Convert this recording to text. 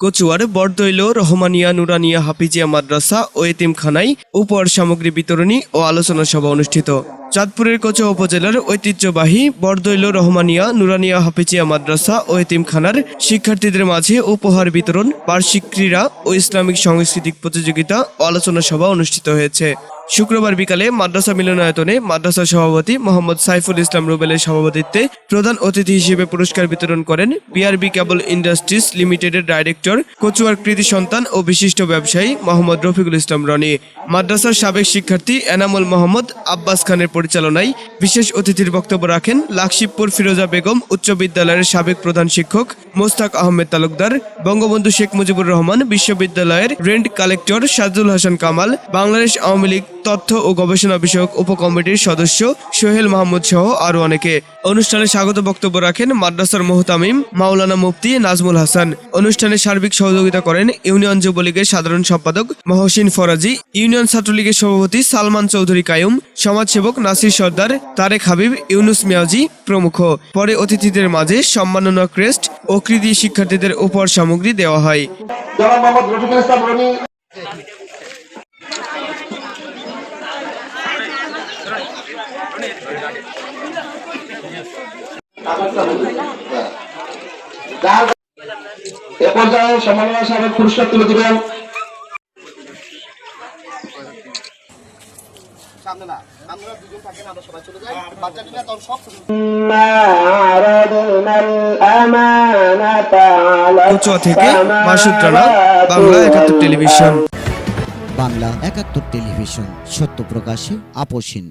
কচুয়ার বরদৈল, রহমানিয়া, নুরানিয়া, হাফিজিয়া মাদ্রাসা ও এতিমখানায় উপহার সামগ্রী বিতরণী ও আলোচনা সভা অনুষ্ঠিত। চাঁদপুরের কচুয়া উপজেলার ঐতিহ্যবাহী বরদৈল, রহমানিয়া, নুরানিয়া, হাফিজিয়া মাদ্রাসা ও এতিমখানার শিক্ষার্থীদের মাঝে উপহার বিতরণ, বার্ষিক ক্রীড়া ও ইসলামিক সাংস্কৃতিক প্রতিযোগিতা ও আলোচনা সভা অনুষ্ঠিত হয়েছে। শুক্রবার বিকালে মাদ্রাসা মিলনায়তনে মাদ্রাসা সভাপতি মোহাম্মদ সাইফুল ইসলাম রুবেলের সভাপতিত্বে প্রধান অতিথি হিসেবে পুরস্কার বিতরণ করেন বিআরবি কেবল ইন্ডাস্ট্রিজ লিমিটেডের ডাইরেক্টর কচুয়ার কৃতি সন্তান ও বিশিষ্ট ব্যবসায়ী মোহাম্মদ রফিকুল ইসলাম রনি। মাদ্রাসার সাবেক শিক্ষার্থী এনামুল মোহাম্মদ আব্বাস খানের পরিচালনায় বিশেষ অতিথির বক্তব্য রাখেন লাকশিবপুর ফিরোজা বেগম উচ্চ বিদ্যালয়ের সাবেক প্রধান শিক্ষক মোস্তাক আহমেদ তালুকদার, বঙ্গবন্ধু শেখ মুজিবুর রহমান বিশ্ববিদ্যালয়ের রেন্ট কালেক্টর সাজুল হাসান কামাল, বাংলাদেশ আওয়ামী লীগ তথ্য ও গবেষণা বিষয়ক উপকমিটির সদস্য সোহেল মাহমুদ সহ আরও অনেকে। অনুষ্ঠানে স্বাগত বক্তব্য রাখেন মাদ্রাসার মোহতামিম মাওলানা মুফতি নাজমুল হাসান। অনুষ্ঠানে সার্বিক সহযোগিতা করেন ইউনিয়ন যুবলীগের সাধারণ সম্পাদক মহসিন ফরাজি, ইউনিয়ন ছাত্রলীগের সভাপতি সালমান চৌধুরী কায়ুম, সমাজসেবক নাসির সর্দার, তারেক হাবিব, ইউনুস মিয়াজি প্রমুখ। পরে অতিথিদের মাঝে সম্মাননা ক্রেস্ট ও কৃতি শিক্ষার্থীদের উপহার সামগ্রী দেওয়া হয়। তুলে বাংলা একাত্তর টেলিভিশন। বাংলা একাত্তর টেলিভিশন সত্য প্রকাশে আপোষহীন